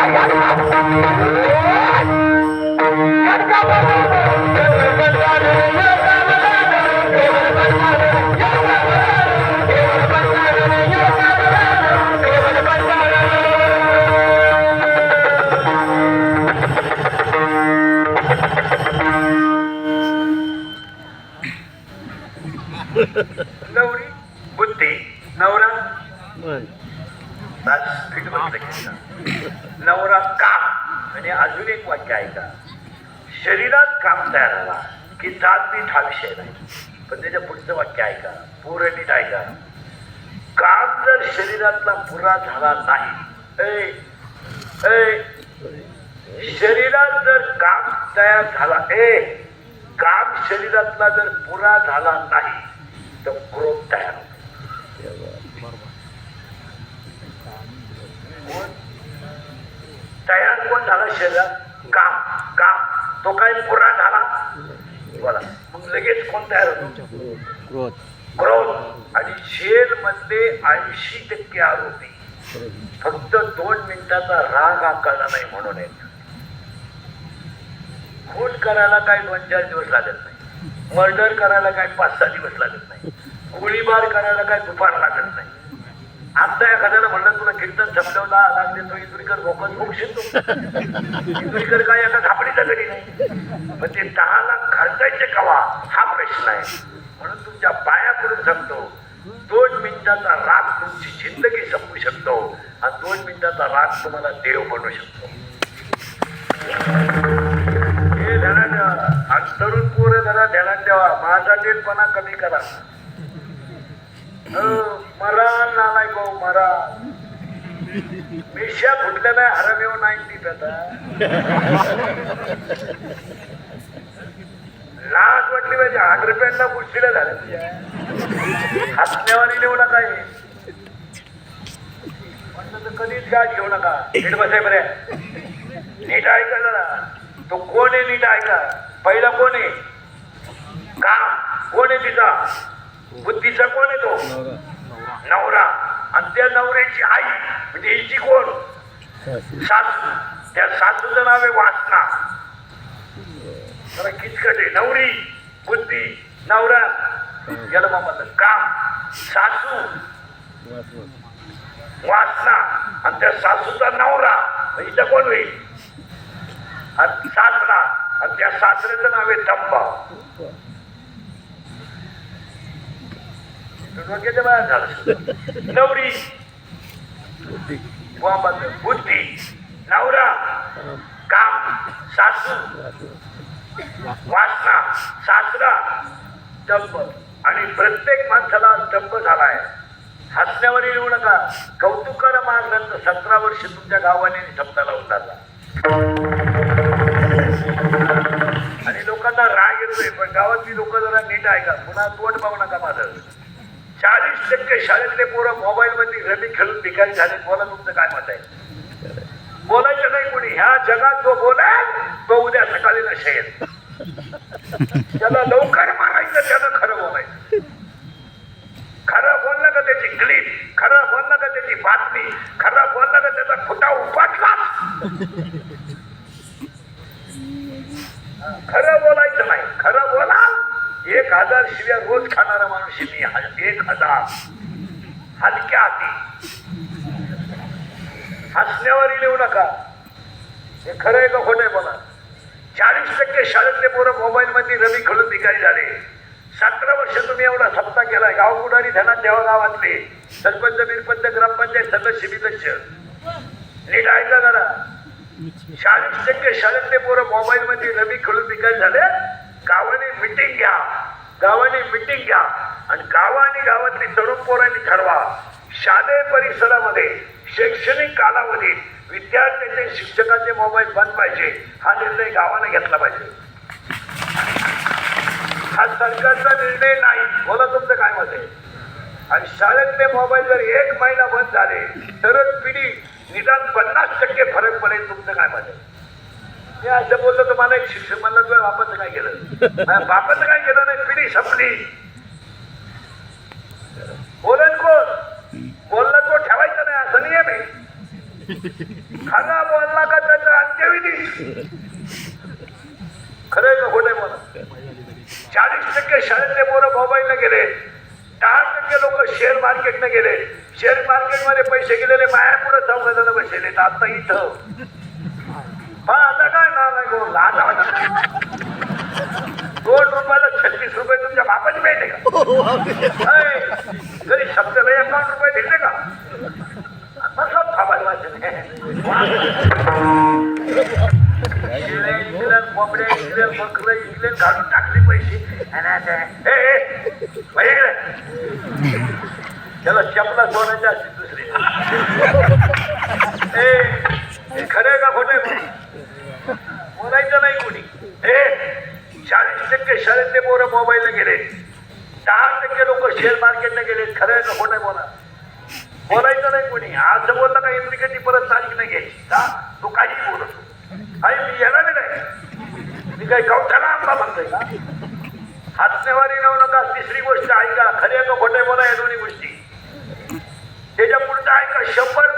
Thank you. नवरा काम. आणि अजून एक वाक्य ऐका. शरीरात काम तयार झाला की जात बीत हा विषय नाही पण त्याच्या पुढचं वाक्य ऐका. का ऐका. नीट काम जर शरीरातला पुरा झाला नाही शरीरात जर काम तयार झाला ए काम शरीरातला जर पुरा झाला नाही तर क्रोध तयार होतो कोण? तयार कोण झाला शरीरात काम काम तो काय पुरा झाला? बोला. मग लगेच कोण तयार होतो? क्रोध. क्रोध. आणि शेल मधले ऐंशी टक्के आरोपी. फक्त दोन मिनिटाचा राग कळला नाही म्हणून आहेत खून करायला काही दोन चार दिवस लागत नाही. मर्डर करायला काही पाच सहा दिवस लागत नाही. गोळीबार करायला काही दुपार लागत आता एखाद्याला म्हणलं तुला कीर्तन संपवला लागले तो इंदुरीकर भोकत भोगशील शकतो इंदुरीकर काय एका झापडीचा घडी नाही. पण ते दहा लाख खर्चायचे कवा हा प्रश्न आहे. म्हणून तुमच्या पाया पडून सांगतो दोन मिनिटाचा राग तुमची जिंदगी संपू शकतो. आणि दोन मिनिटाचा राग तुम्हाला देव बनू शकतो. हे ध्यानात ठेवा आणि तरुण पोरं जरा ध्यानात ठेवा माझा टेटपणा कमी करा. मरा नालाय गो मरा मिशा फुटल्या नाही हरम येऊ नाही ती लाज वाटली पाहिजे आठ रुपयांना पुष्टीला झालं हसण्यावानी नेऊ नका हे. म्हणलं तर कधीच गाठ घेऊ नका. नीट बसाय बरे नीट ऐका जरा. तो कोण आहे नीट ऐका. पहिला कोण आहे? काम. कोण आहे तिचा? बुद्धीचा कोण आहे तो? नवरा. आणि त्या नवऱ्याची आई म्हणजे हिची कोण? सासू. त्या सासूचं नाव आहे वासना. जरा किचकट आहे. नवरी बुद्धी नवरा. याला मामाचं काम. सासू. वासना. आणि त्या सासूचा नवरा. हिचा कोण होईल? आणि सासरा. आणि त्या सासऱ्याचं नाव आहे दंबा डोक्याच्या बाहेर झालं. नवरी. बुद्धी. वामाचं नवरा. काम. सासू. वासवण वासना. सासरा. दंब आणि प्रत्येक माणसाला दंब झालाय. हसण्यावर येऊ नका. कौतुक मानदंड सतरा वर्ष तुमच्या गावाने शब्दा लावून जाता आणि लोकांना राग येतोय पण गावातली लोक जरा नीट ऐका. पुन्हा तोंड पाहून तुमच्या शाळेतले पोरं मोबाईल मध्ये रमी खेळून भिकारी झाले बोला तुमचं काय मत आहे? बोलायचं नाही कोणी. ह्या जगात जो बोलाय तो उद्या सकाळी नशेल त्याला लवकर मारायचं त्यानं खरं बोलायचं. खरं बोललं का त्याची क्लिप खरं बोललं का त्याची बातमी? खरं बोललं का त्याचा खोटा उपाटला खरं बोलायचं नाही. खरं बोला एक हजार शिव्या रोज खाणारा माणूस मी. एक हजार. हलक्या हाती. हसण्यावर येऊ नका. हे खरं आहे का खोटं आहे मला चाळीस टक्के शाळेतले पोरं मोबाईल मध्ये रवी खेळून भिकारी झाले. सतरा वर्ष तुम्ही एवढा सप्ताह केलाय. गाव कुडारी धनात देवा गावातले. सरपंच बिरपंच ग्रामपंचायत सदस्य बिदस्य. नीट ऐका जरा. चाळीस टक्के शाळेतले पोरं मोबाईल मध्ये रवी खेळून भिकारी झाले. गावाने मिटिंग घ्या. गावाने मिटिंग घ्या. आणि गावाने आणि गावातली तरुण पोरांनी ठरवा. शालेय परिसरामध्ये शैक्षणिक कालावधीत विद्यार्थ्यांचे शिक्षकाचे मोबाईल बंद पाहिजे. हा निर्णय गावाने घेतला पाहिजे. हा सरकारचा निर्णय नाही. बोला तुमचं काय मत आहे? आणि शाळेतले मोबाईल जर एक महिना बंद झाले तरच पिढी निदान पन्नास टक्के फरक पडेल. तुमचं काय मत आहे? मी असं बोललो तर मला एक शिक्षक म्हणलं तुला बापाचं काय केलं? बापाचं काय केलं नाही. पिढी संपली बोलन कोण बोलला तो ठेवायचा नाही असं नियम आहे. खरा बोलला का त्याचं अंतिम खरंय का खोटे बोला चाळीस टक्के शाळेतले पोरं मोबाईलला गेले. दहा टक्के लोक शेअर मार्केटने गेले. शेअर मार्केटमध्ये पैसे गेलेले माया पुढे चौघ जण बसलेले आता इथं. हा आता काय नाव वाटते. दोन रुपयाला छत्तीस रुपये तुमच्या बापाची भेटले का? ऐ, कधी शब्दाला अकाउंट रुपये दिले कोंबड्या इकलेन बकरं इकलेन घालून टाकले पैसे आणि आता, त्याला चपला सोडायच्या असतील दुसरी ए का खोटे बोलायचं नाही कोणी ए चाळीस टक्के शाळेतले पोरं मोबाईलला गेले दहा टक्के लोक शेअर मार्केटला गेले खरं का खोटं बोला बोलायचं नाही कोणी. आज बोलला का ती परत तारीख नाही घ्यायची. का तू काही बोलत आहे मी येणार नाही. मी काही गवठ्याला आपला म्हणतोय का? हातनेवारी नऊ नका. तिसरी गोष्ट ऐका. खरे का खोटे बोला या दोन्ही गोष्टी. त्याच्या पुढचं ऐका. शंभर